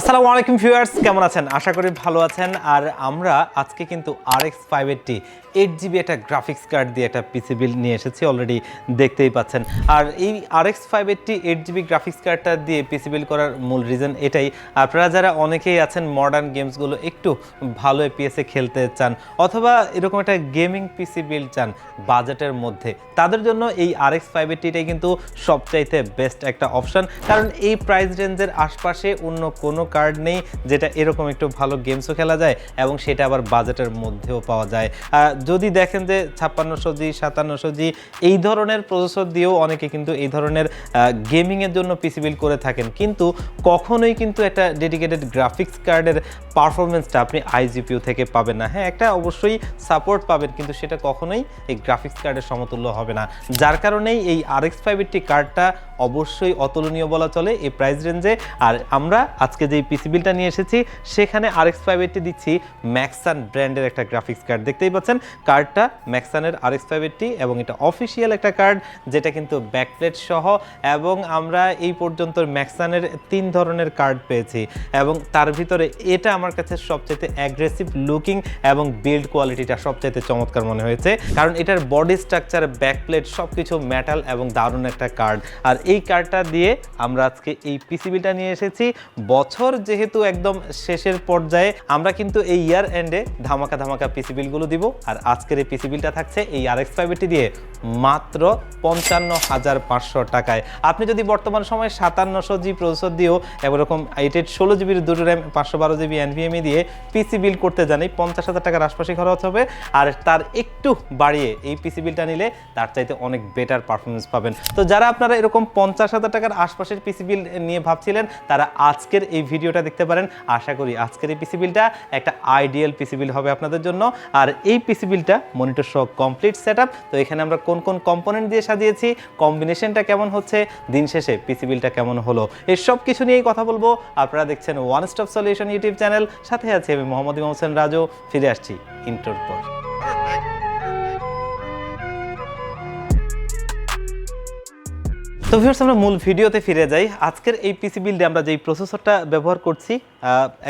আসসালামু আলাইকুম ভিউয়ার্স, কেমন আছেন? আশা করি ভালো আছেন। আর আমরা আজকে কিন্তু R X five eighty eight GB একটা গ্রাফিক্স কার্ড দিয়ে একটা পিসি বিল নিয়ে এসেছি অলরেডি দেখতেই পাচ্ছেন। আর এই R X five eighty eight GB graphics কার্ডটা দিয়ে পিসি বিল করার মূল রিজন এটাই। আপনারা যারা অনেকেই আছেন মডার্ন গেমসগুলো একটু ভালো এপিএসে খেলতে চান, অথবা এরকম একটা গেমিং পিসি বিল চান বাজেটের মধ্যে, তাদের জন্য এই আর এক্স ফাইভ এইটটিটাই কিন্তু সবচাইতে বেস্ট একটা অপশন কারণ এই প্রাইস রেঞ্জের আশপাশে অন্য কোনো কার্ড নেই, যেটা এরকম একটু ভালো গেমসও খেলা যায় এবং সেটা আবার বাজেটের মধ্যেও পাওয়া যায়। যদি দেখেন যে ছাপ্পান্নশো জি, সাতান্নশো জি, এই ধরনের প্রসেসর দিয়েও অনেকে কিন্তু এই ধরনের গেমিংয়ের জন্য পিসি বিল করে থাকেন। কিন্তু কখনোই কিন্তু একটা ডেডিকেটেড গ্রাফিক্স কার্ডের পারফরমেন্সটা আপনি আইজিপিউ থেকে পাবেন না। হ্যাঁ একটা অবশ্যই সাপোর্ট পাবেন, কিন্তু সেটা কখনোই এই গ্রাফিক্স কার্ডের সমতুল্য হবে না। যার কারণেই এই আর এক্স ফাইভ কার্ডটা অবশ্যই অতুলনীয় বলা চলে, এই প্রাইস রেঞ্জে আর আমরা আজকে যেই পিসি বিলটা নিয়ে এসেছি, সেখানে আর এক্স ফাইভ এইটটি দিচ্ছি ম্যাক্সান ব্র্যান্ডের একটা গ্রাফিক্স কার্ড দেখতেই পাচ্ছেন কার্ডটা ম্যাক্সানের আর এক্স ফাইভ এইটটি এবং এটা অফিসিয়াল একটা কার্ড যেটা কিন্তু ব্যাকপ্লেট সহ এবং আমরা এই পর্যন্ত ম্যাক্সানের তিন ধরনের কার্ড পেয়েছি এবং তার ভিতরে এটা আমার কাছে সবচেয়ে অ্যাগ্রেসিভ লুকিং এবং বিল্ড কোয়ালিটিটা সবচাইতে চমৎকার মনে হয়েছে। কারণ এটার বডি স্ট্রাকচার ব্যাকপ্লেট সব কিছু মেটাল এবং দারুণ একটা কার্ড আর এই কার্ডটা দিয়ে আমরা আজকে এই পিসিবিটা নিয়ে এসেছি। বছর যেহেতু একদম শেষের পর্যায়ে, আমরা কিন্তু এই ইয়ার এন্ডে ধামাকা ধামাকা পিসিবিলগুলো দিব। আর আজকের এই পিসিবিলটা থাকছে এই আর এক্স দিয়ে। মাত্র পঞ্চান্ন হাজার পাঁচশো টাকায়। আপনি যদি বর্তমান সময়ে সাতান্নশো জি প্রসেসর দিয়েও এরকম এইটেড ষোলো জিবির দুটো র্যাম পাঁচশো বারো জিবি এনভিএমই দিয়ে পিসি বিল করতে জানি পঞ্চাশ হাজার টাকার আশপাশে খরচ হবে। আর তার একটু বাড়িয়ে এই পিসি বিলটা নিলে তার চাইতে অনেক বেটার পারফরমেন্স পাবেন। তো যারা আপনারা এরকম পঞ্চাশ হাজার টাকার আশপাশের পিসি বিল নিয়ে ভাবছিলেন, তারা আজকের এই ভিডিওটা দেখতে পারেন। আশা করি আজকের এই পিসি বিলটা একটা আইডিয়াল পিসি বিল হবে আপনাদের জন্য। আর এই পিসি বিলটা মনিটর সহ কমপ্লিট সেট তো এখানে আমরা কোন কোন কোন কম্পোনেন্ট দিয়ে সাজিয়েছি কম্বিনেশনটা কেমন হচ্ছে, দিন শেষে পিসি বিলটা কেমন হলো, এই সব কিছু নিয়েই কথা বলব। আপনারা দেখছেন one stop solution YouTube channel সাথে আছে আমি মোহাম্মদ ইমাম হোসেন রাজু, ফিরে আসছি ইন্টোর পর। তো ভিউয়ার্স আমরা মূল ভিডিওতে ফিরে যাই। আজকের এই পিসি বিল্ডে আমরা যেই প্রসেসরটা ব্যবহার করছি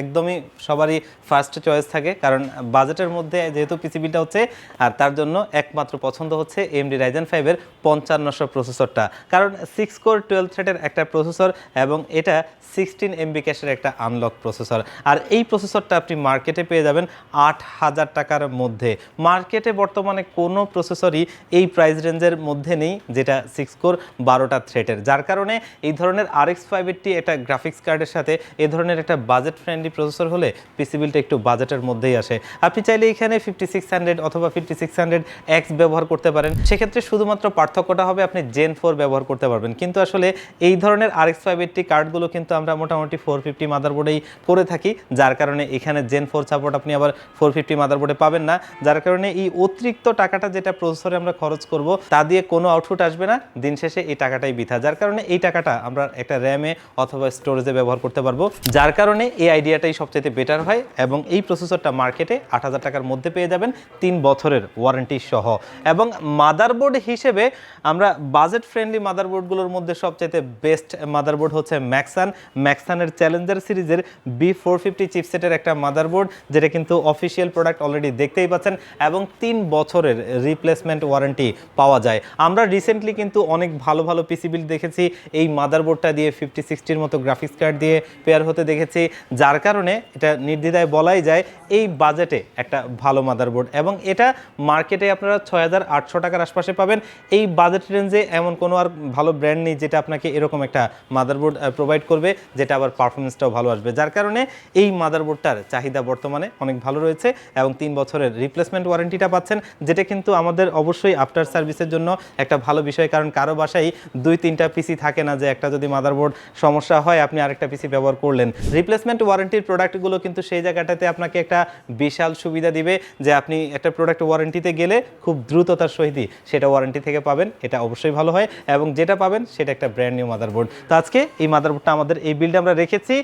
একদমই সবারই ফার্স্ট চয়েস থাকে, কারণ বাজেটের মধ্যে যেহেতু পিসি বিলটা হচ্ছে, আর তার জন্য একমাত্র পছন্দ হচ্ছে এমডি রাইজেন ফাইভের পঞ্চান্নশো প্রসেসরটা কারণ সিক্স কোর টুয়েলভ থ্রেডের একটা প্রসেসর এবং এটা সিক্সটিন এমবি ক্যাশের একটা আনলক প্রসেসর আর এই প্রসেসরটা আপনি মার্কেটে পেয়ে যাবেন আট হাজার টাকার মধ্যে। মার্কেটে বর্তমানে কোনো প্রসেসরই এই প্রাইস রেঞ্জের মধ্যে নেই, যেটা সিক্স কোর বারোটা থ্রেটের যার কারণে এই ধরনের আর এক্স ফাইভ এইটটি একটা গ্রাফিক্স কার্ডের সাথে এ ধরনের একটা বাজেট ফ্রেন্ডলি প্রসেসর হলে পিসি বিলটা একটু বাজেটের মধ্যেই আসে। আপনি চাইলে এখানে ফিফটি সিক্স হান্ড্রেড অথবা ফিফটি সিক্স হান্ড্রেড এক্স ব্যবহার করতে পারেন। সেক্ষেত্রে শুধুমাত্র পার্থক্যটা হবে আপনি জেন ফোর ব্যবহার করতে পারবেন। কিন্তু আসলে এই ধরনের আর এক্স ফাইভ এইটটি কার্ডগুলো কিন্তু আমরা মোটামুটি ফোর ফিফটি মাদারবোর্ডেই করে থাকি, যার কারণে এখানে জেন ফোর সাপোর্ট আপনি আবার ফোর ফিফটি মাদারবোর্ডে পাবেন না। যার কারণে এই অতিরিক্ত টাকাটা যেটা প্রসেসরে আমরা খরচ করব, তা দিয়ে কোনো আউটপুট আসবে না। দিন শেষে এই টাকাটাই বৃথা। যার কারণে এই টাকাটা আমরা একটা র্যামে অথবা স্টোরেজে ব্যবহার করতে পারব। যার কারণে এই আইডিয়াটাই সবচেয়ে বেটার হয় এবং এই প্রসেসরটা মার্কেটে আট হাজার টাকার মধ্যে পেয়ে যাবেন তিন বছরের ওয়ারেন্টি সহ। এবং মাদারবোর্ড হিসেবে আমরা বাজেট ফ্রেন্ডলি মাদারবোর্ডগুলোর মধ্যে সবচেয়ে বেস্ট মাদারবোর্ড হচ্ছে ম্যাক্সান ম্যাক্সানের চ্যালেঞ্জার সিরিজের বি ফোর ফিফটি চিপসেটের একটা মাদারবোর্ড যেটা কিন্তু অফিসিয়াল প্রোডাক্ট অলরেডি দেখতেই পাচ্ছেন, এবং তিন বছরের রিপ্লেসমেন্ট ওয়ারেন্টি পাওয়া যায়। আমরা রিসেন্টলি কিন্তু অনেক ভালো ভালো পিসি বিল দেখেছি। এই মাদারবোর্ডটা দিয়ে ফিফটি সিক্সটির মতো গ্রাফিক্স কার্ড দিয়ে পেয়ার হতে দেখেছি। যার কারণে এটা নির্দ্বিধায় বলাই যায় এই বাজেটে একটা ভালো মাদারবোর্ড। এবং এটা মার্কেটে আপনারা ছয় হাজার আটশো টাকার আশপাশে পাবেন। এই বাজেট রেঞ্জে এমন কোনো আর ভালো ব্র্যান্ড নেই যেটা আপনাকে এরকম একটা মাদারবোর্ড প্রোভাইড করবে, যেটা আবার পারফরমেন্সটাও ভালো আসবে। যার কারণে এই মাদারবোর্ডটার চাহিদা বর্তমানে অনেক ভালো রয়েছে এবং তিন বছরের রিপ্লেসমেন্ট ওয়ারেন্টিটা পাচ্ছেন, যেটা কিন্তু আমাদের অবশ্যই আফটার সার্ভিসের জন্য একটা ভালো বিষয়। কারণ কারও বাসায় দুই তিনটা পিসি থাকে না যে একটা যদি মাদারবোর্ড সমস্যা হয়, আপনি আরেকটা পিসি ব্যবহার করলেন। রিপ্লেসমেন্ট ওয়ারেন্টির প্রোডাক্টগুলো কিন্তু সেই জায়গাটাতে আপনাকে একটা বিশাল সুবিধা দিবে যে আপনি একটা প্রোডাক্ট ওয়ারেন্টিতে গেলে খুব দ্রুততার সহিতই সেটা ওয়ারেন্টি থেকে পাবেন, এটা অবশ্যই ভালো হয়। এবং যেটা পাবেন সেটা একটা ব্র্যান্ড নিউ মাদারবোর্ড তো আজকে এই মাদারবোর্ডটা আমাদের এই বিল্ডে আমরা রেখেছি।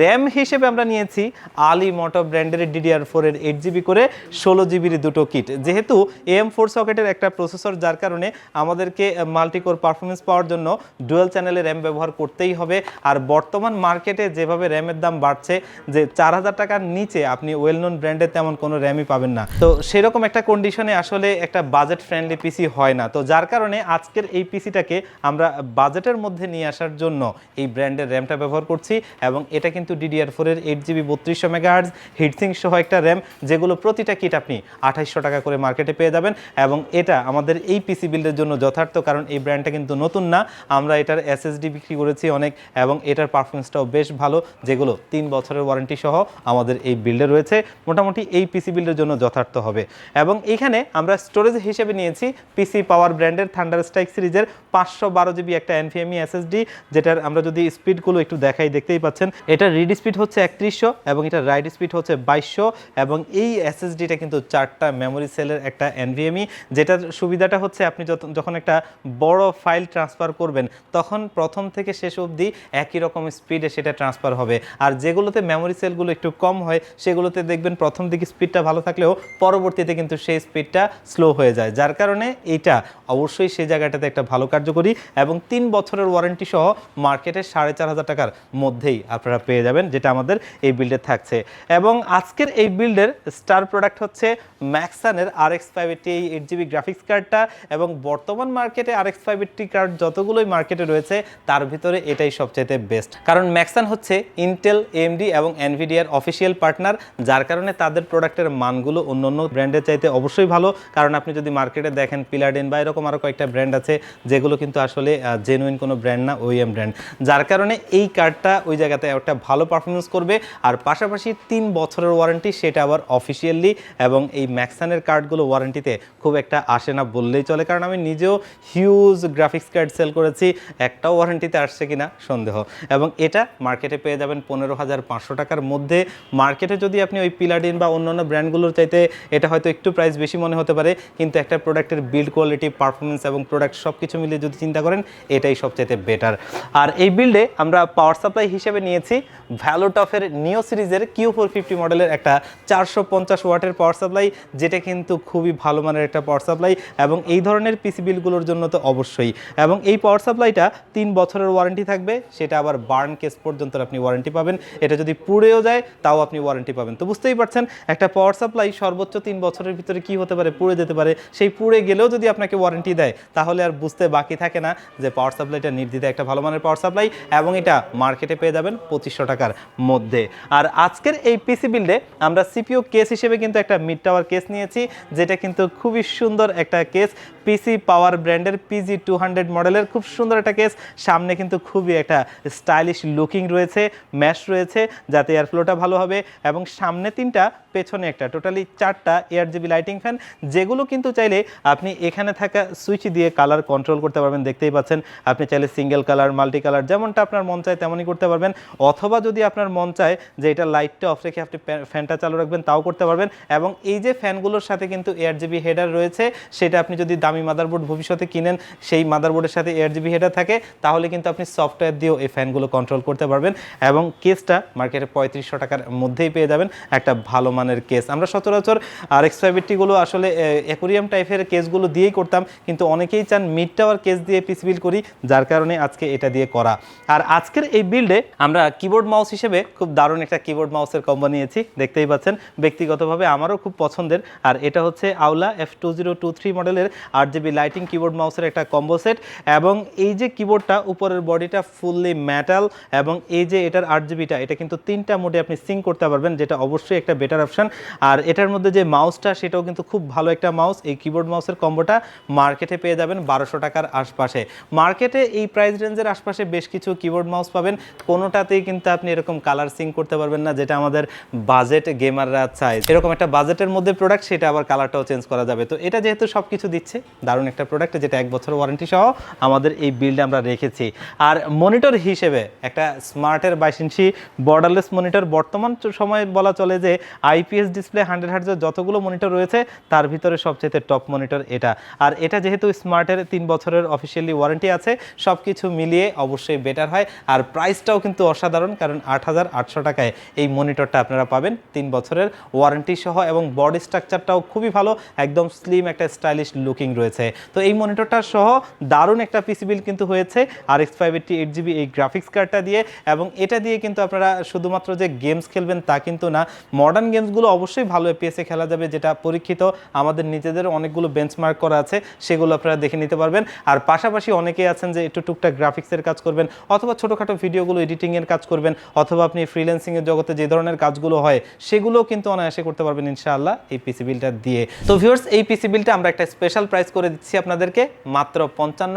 র্যাম হিসেবে আমরা নিয়েছি আলি মোটো ব্র্যান্ডের ডিডিআর ফোরের এইট জিবি করে ষোলো জিবির দুটো কিট যেহেতু এম ফোর সকেটের একটা প্রসেসর যার কারণে আমাদেরকে মাল্টিকোর পারফরমেন্স পাওয়ার জন্য জন্য ডুয়েল চ্যানেলে র্যাম ব্যবহার করতেই হবে। আর বর্তমান মার্কেটে যেভাবে র্যামের দাম বাড়ছে যে চার হাজার টাকার নিচে আপনি ওয়েল নোন ব্র্যান্ডের তেমন কোনো র্যামই পাবেন না। তো সেরকম একটা কন্ডিশনে আসলে একটা বাজেট ফ্রেন্ডলি পিসি হয় না। তো যার কারণে আজকের এই পিসিটাকে আমরা বাজেটের মধ্যে নিয়ে আসার জন্য এই ব্র্যান্ডের র্যামটা ব্যবহার করছি এবং এটা কিন্তু ডিডিআর ফোরের এইট জিবি বত্রিশশো মেগাহার্জ হিটসিং সহ একটা র্যাম যেগুলো প্রতিটা কিট আপনি আঠাইশশো টাকা করে মার্কেটে পেয়ে যাবেন এবং এটা আমাদের এই পিসি বিল্ডের জন্য যথার্থ কারণ এই ব্র্যান্ডটা কিন্তু নতুন না। আমরা এটার এসএসডি বিক্রি করেছি অনেক এবং এটার পারফরমেন্সটাও বেশ ভালো, যেগুলো তিন বছরের ওয়ারেন্টি সহ আমাদের এই বিল্ডে রয়েছে। মোটামুটি এই পিসি বিল্ডের জন্য যথার্থ হবে। এবং এখানে আমরা স্টোরেজ হিসেবে নিয়েছি পিসি পাওয়ার ব্র্যান্ডের থান্ডার স্ট্রাইক সিরিজের পাঁচশো বারো জিবি একটা এনভিএমই এসএসডি যেটার আমরা যদি স্পিডগুলো একটু দেখাই, দেখতেই পাচ্ছেন এটার রিড স্পিড হচ্ছে একত্রিশশো এবং এটার রাইড স্পিড হচ্ছে বাইশশো এবং এই এসএসডিটা কিন্তু চারটা মেমোরি সেলের একটা এনভিএমই যেটার সুবিধাটা হচ্ছে আপনি যখন একটা বড় ফাইল ট্রান্সফার করবেন, তখন প্রথম থেকে শেষ অবধি একই রকম স্পিডে সেটা ট্রান্সফার হবে। আর যেগুলোতে মেমোরি সেলগুলো একটু কম হয়, সেগুলোতে দেখবেন প্রথম দিকে স্পিডটা ভালো থাকলেও পরবর্তীতে কিন্তু সেই স্পিডটা স্লো হয়ে যায়। যার কারণে এইটা অবশ্যই সেই জায়গাটাতে একটা ভালো কার্যকরী এবং তিন বছরের ওয়ারেন্টি সহ মার্কেটে সাড়ে চার হাজার টাকার মধ্যেই আপনারা পেয়ে যাবেন, যেটা আমাদের এই বিল্ডে থাকছে। এবং আজকের এই বিল্ডের স্টার প্রোডাক্ট হচ্ছে ম্যাক্সানের R X five eighty eight GB graphics কার্ডটা এবং বর্তমান মার্কেটে R X five eighty card যতগুলোই মার্কেটে রয়েছে, তার ভিতরে এটাই সবচাইতে বেস্ট কারণ ম্যাক্সান হচ্ছে ইন্টেল এমডি এবং এনভিডিয়ার অফিসিয়াল পার্টনার যার কারণে তাদের প্রোডাক্টের মানগুলো অন্য অন্য ব্র্যান্ডের চাইতে অবশ্যই ভালো। কারণ আপনি যদি মার্কেটে দেখেন পিলাডেন বা এরকম আরও কয়েকটা ব্র্যান্ড আছে, যেগুলো কিন্তু আসলে জেনুইন কোনো ব্র্যান্ড না ওইএম ব্র্যান্ড যার কারণে এই কার্ডটা ওই জায়গাতে একটা ভালো পারফরমেন্স করবে। আর পাশাপাশি তিন বছরের ওয়ারেন্টি সেটা আবার অফিসিয়ালি এবং এই ম্যাক্সানের কার্ডগুলো ওয়ারেন্টিতে খুব একটা আসে না বললেই চলে। কারণ আমি নিজেও হিউজ গ্রাফিক্স কার্ড সেল করেছি, একটাও ওয়ারেন্টিতে আসছে কিনা সন্দেহ। এবং এটা মার্কেটে পেয়ে যাবেন পনেরো হাজার পাঁচশো টাকার মধ্যে মার্কেটে যদি আপনি ওই পিলাডিন বা অন্যান্য ব্র্যান্ডগুলোর চাইতে এটা হয়তো একটু প্রাইস বেশি মনে হতে পারে, কিন্তু একটা প্রোডাক্টের বিল্ড কোয়ালিটি পারফরমেন্স এবং প্রোডাক্ট সব কিছু মিলিয়ে যদি চিন্তা করেন, এটাই সবচাইতে বেটার আর এই বিল্ডে আমরা পাওয়ার সাপ্লাই হিসেবে নিয়েছি ভ্যালোটফের নিও সিরিজের কিউ ফোর ফিফটি মডেলের একটা চারশো পঞ্চাশ ওয়াটের পাওয়ার সাপ্লাই যেটা কিন্তু খুবই ভালো মানের একটা পাওয়ার সাপ্লাই এবং এই ধরনের পিসি বিলগুলোর জন্য তো অবশ্যই। এবং এই পাওয়ার সাপ্লাইটা তিন বছরের ওয়ারেন্টি থাকবে, সেটা আবার বার্ন কেস পর্যন্ত আপনি ওয়ারেন্টি পাবেন। এটা যদি পুড়েও যায়, তাও আপনি ওয়ারেন্টি পাবেন। তো বুঝতেই পারছেন, একটা পাওয়ার সাপ্লাই সর্বোচ্চ তিন বছরের ভিতরে কি হতে পারে, পুড়ে যেতে পারে, সেই পুড়ে গেলেও যদি আপনাকে ওয়ারেন্টি দেয়, তাহলে আর বুঝতে বাকি থাকে না যে পাওয়ার সাপ্লাইটা নির্দ্বিধায় একটা ভালো মানের পাওয়ার সাপ্লাই এবং এটা মার্কেটে পেয়ে যাবেন পঁচিশশো টাকার মধ্যে। আর আজকের এই পিসি বিল্ডে আমরা সিপিও কেস হিসেবে কিন্তু একটা মিড টাওয়ার কেস নিয়েছি, যেটা কিন্তু খুবই সুন্দর একটা কেস পিসি পাওয়ার ব্র্যান্ডের পিজি টু হান্ড্রেড মডেলের খুব সুন্দর একটা কেস সামনে কিন্তু খুবই একটা স্টাইলিশ লুকিং রয়েছে ম্যাশ রয়েছে যাতে এয়ার ফ্লোটা ভালো হবে। এবং সামনে তিনটা, পেছনে একটা। টোটালি চারটা এয়ার জিবি লাইটিং ফ্যান যেগুলো কিন্তু চাইলে আপনি এখানে থাকা সুইচ দিয়ে কালার কন্ট্রোল করতে পারবেন। দেখতেই পাচ্ছেন, আপনি চাইলে সিঙ্গেল কালার মাল্টি কালার যেমনটা আপনার মন চায় তেমনই করতে পারবেন। অথবা যদি আপনার মন চায় যে এটা লাইটটা অফ রেখে আপনি ফ্যানটা চালু রাখবেন, তাও করতে পারবেন। এবং এই যে ফ্যানগুলোর সাথে কিন্তু এয়ার জিবি হেডার রয়েছে, সেটা আপনি যদি দামি মাদারবোর্ড ভবিষ্যতে কিনেন, সেই মাদারবোর্ডের সাথে এয়ার জিবি হেডার থাকে, তাহলে কিন্তু আপনি সফটওয়্যার দিয়েও এই ফ্যানগুলো কন্ট্রোল করতে পারবেন। এবং কেসটা মার্কেটে পঁয়ত্রিশশো টাকার মধ্যেই পেয়ে যাবেন একটা ভালো মানের কেস। আমরা সচরাচর আর এক্স ফাইভেরটিগুলো আসলে অ্যাকোরিয়াম টাইপের কেসগুলো দিয়েই করতাম, কিন্তু অনেকেই চান মিড টাওয়ার কেস দিয়ে পিস বিল করি, যার কারণে আজকে এটা দিয়ে করা। আর আজকের এই বিল্ডে আমরা কিবোর্ড মাউস হিসেবে খুব দারুণ একটা কিবোর্ড মাউসের কম্বো নিয়েছি, দেখতেই পাচ্ছেন। ব্যক্তিগতভাবে আমারও খুব পছন্দের, আর এটা হচ্ছে Aula F two zero two three মডেলের আট জিবি লাইটিং কিবোর্ড মাউসের একটা কম্বো সেট এবং এই যে কিবোর্ডটা উপরের বডিটা ফুললি মেটাল এবং এই যে এটার আট এটা কিন্তু তিনটা মোডে আপনি সিং করতে পারবেন, যেটা অবশ্যই একটা বেটার অপশন আর এটার মধ্যে যে মাউসটা সেটাও কিন্তু খুব ভালো একটা মাউস এই কিবোর্ড মাউসের কম্বোটা মার্কেটে পেয়ে যাবেন বারোশো টাকার আশপাশে। মার্কেটে এই প্রাইস রেঞ্জের আশপাশে বেশ কিছু কিবোর্ড মাউস পাবেন। কোনোটাতেই কিন্তু আপনি এরকম কালার সিং করতে পারবেন না, যেটা আমাদের বাজেট গেমাররা চায়। এরকম একটা বাজেটের মধ্যে প্রোডাক্ট সেটা আবার কালারটাও চেঞ্জ করা যাবে। তো এটা যেহেতু সব কিছু দিচ্ছে, দারুণ একটা প্রোডাক্ট যেটা এক বছর ওয়ারেন্টি সহ আমাদের এই বিল্ডে আমরা রেখেছি। আর মনিটর হিসেবে একটা স্মার্টের বাইশ ইঞ্চি বর্ডারলেস মনিটর বর্তমান সময়ে বলা চলে যে আইপিএস ডিসপ্লে হান্ড্রেড হার্টজের যতগুলো মনিটর রয়েছে, তার ভিতরে সবচেয়ে টপ মনিটর এটা। আর এটা যেহেতু স্মার্টের তিন বছরের অফিসিয়ালি ওয়ারেন্টি আছে সব কিছু মিলিয়ে অবশ্যই বেটার হয়। আর প্রাইসটাও কিন্তু অসাধারণ, কারণ আট হাজার আটশো টাকায় এই মনিটরটা আপনারা পাবেন তিন বছরের ওয়ারেন্টি সহ এবং বডি স্ট্রাকচারটাও খুবই ভালো, একদম স্লিম একটা স্টাইলিশ লুকিং রয়েছে। তো এই মনিটরটা সহ দারুণ একটা পিসি বিল কিন্তু হয়েছে R X five eight GB এই গ্রাফিক্স কার্ডটা দিয়ে এবং এটা দিয়ে কিন্তু আপনারা শুধুমাত্র যে গেমস খেলবেন তা কিন্তু না মডার্ন গেমসগুলো অবশ্যই ভালো এপিএসে খেলা যাবে, যেটা পরীক্ষিত আমাদের নিজেদের অনেকগুলো বেঞ্চমার্ক করা আছে, সেগুলো আপনারা দেখে নিতে পারবেন। আর পাশাপাশি অনেকেই আছেন যে একটু টুকটাক গ্রাফিক্সের কাজ করবেন, অথবা ছোটোখাটো ভিডিওগুলো এডিটিংয়ের কাজ করবেন, অথবা আপনি ফ্রিল্যান্সিংয়ের জগতে যে ধরনের কাজগুলো হয়, সেগুলোও কিন্তু অনায়াসে করতে পারবেন ইনশাআল্লাহ এই পিসি বিলটা দিয়ে। তো ভিউয়ার্স এই পিসি বিলটা আমরা একটা স্পেশাল প্রাইস করে দিচ্ছি আপনাদেরকে, মাত্র পঞ্চান্ন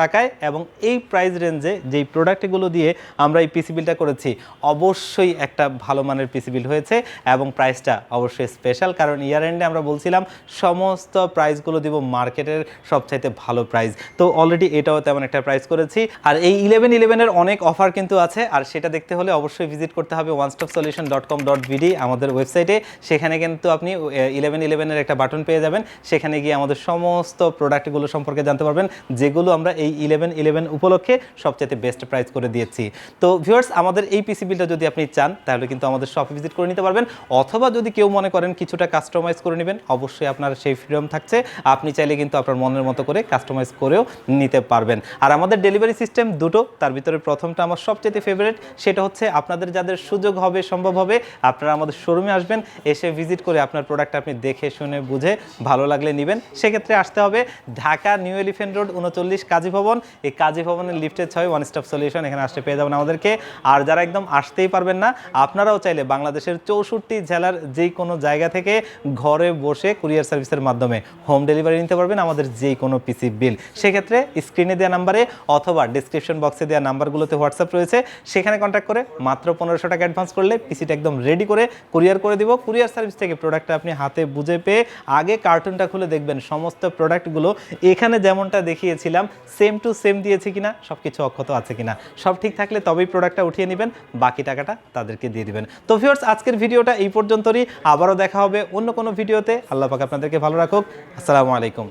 টাকায়, এবং এই প্রাইস রেঞ্জে যেই প্রোডাক্টগুলো দিয়ে আমরা এই পিসি বিলটা করেছি অবশ্যই একটা ভালো মানের পিসি বিল হয়েছে এবং প্রাইসটা অবশ্যই স্পেশাল কারণ ইয়ার এন্ডে আমরা বলছিলাম সমস্ত প্রাইসগুলো দিব মার্কেটের সবচাইতে ভালো প্রাইস তো অলরেডি এটাও তেমন একটা প্রাইস করেছি। আর এই ইলেভেন ইলেভেনের অনেক অফার কিন্তু আছে আর সেটা দেখতে হলে অবশ্যই ভিজিট করতে হবে one stop solution dot com dot BD আমাদের ওয়েবসাইটে সেখানে কিন্তু আপনি ইলেভেন ইলেভেনের একটা বাটন পেয়ে যাবেন। সেখানে গিয়ে আমাদের সমস্ত প্রোডাক্টগুলো সম্পর্কে জানতে পারবেন, যেগুলো আমরা এই ইলেভেন ইলেভেন উপলক্ষে সবচেয়ে বেস্ট প্রাইস করে দিয়েছি। তো ভিউয়ার্স আমাদের এই পিসি বিলটা যদি আপনি চান, তাহলে কিন্তু আমাদের শপে ভিজিট করে নিতে পারবেন। অথবা যদি কেউ মনে করেন কিছুটা কাস্টমাইজ করে নেবেন, অবশ্যই আপনার সেই ফ্রিডম থাকছে। আপনি চাইলে কিন্তু আপনার মনের মতো করে কাস্টমাইজ করেও নিতে পারবেন। আর আমাদের ডেলিভারি সিস্টেম দুটো, তার ভিতরে প্রথমটা আমার সবচেয়ে ফেভারিট সেটা হচ্ছে আপনাদের যাদের সুযোগ হবে, সম্ভব হবে, আপনারা আমাদের শোরুমে আসবেন, এসে ভিজিট করে আপনার প্রোডাক্ট আপনি দেখে, শুনে, বুঝে, ভালো লাগলে নেবেন। সেক্ষেত্রে আসতে হবে ঢাকা নিউ এলিফেন্ট রোড উনচল্লিশ কাজী ভবন। এই কাজী ভবনের লিফটের ছয় ওয়ান স্টপ সলিউশন এখানে আসতে পেয়ে যাবেন আমাদেরকে। আর যারা একদম আসতেই পারবেন না। আপনারাও চাইলে বাংলাদেশের চৌষট্টি জেলার যে কোনো জায়গা থেকে ঘরে বসে কুরিয়ার সার্ভিসের মাধ্যমে হোম ডেলিভারি নিতে পারবেন আমাদের যে কোনো পিসি বিল। সেক্ষেত্রে স্ক্রিনে দেওয়া নাম্বারে অথবা ডিসক্রিপশন বক্সে দেওয়া নাম্বারগুলোতে হোয়াটসঅ্যাপ রয়েছে। সেখানে কন্ট্যাক্ট করে মাত্র পনেরোশো টাকা অ্যাডভান্স করলে পিসিটা একদম রেডি করে কুরিয়ার করে দিব। কুরিয়ার সার্ভিস থেকে প্রোডাক্টটা আপনি হাতে বুঝে পেয়ে আগে কার্টুনটা খুলে দেখবেন সমস্ত প্রোডাক্টগুলো এখানে যেমনটা দেখিয়েছিলাম সেম টু সেম দিয়েছি কিনা সব কিছু অক্ষত আছে কিনা, সব ঠিক থাকলে তবেই প্রোডাক্টটা উঠিয়ে নেবেন। বাকি টাকাটা তাদেরকে দিয়ে দেবেন। তো ভিউয়ার্স আজকের ভিডিওটা এই পর্যন্তই আবারও দেখা হবে অন্য কোনো ভিডিওতে। আল্লাহ পাক আপনাদেরকে ভালো রাখুক। আসসালামু আলাইকুম।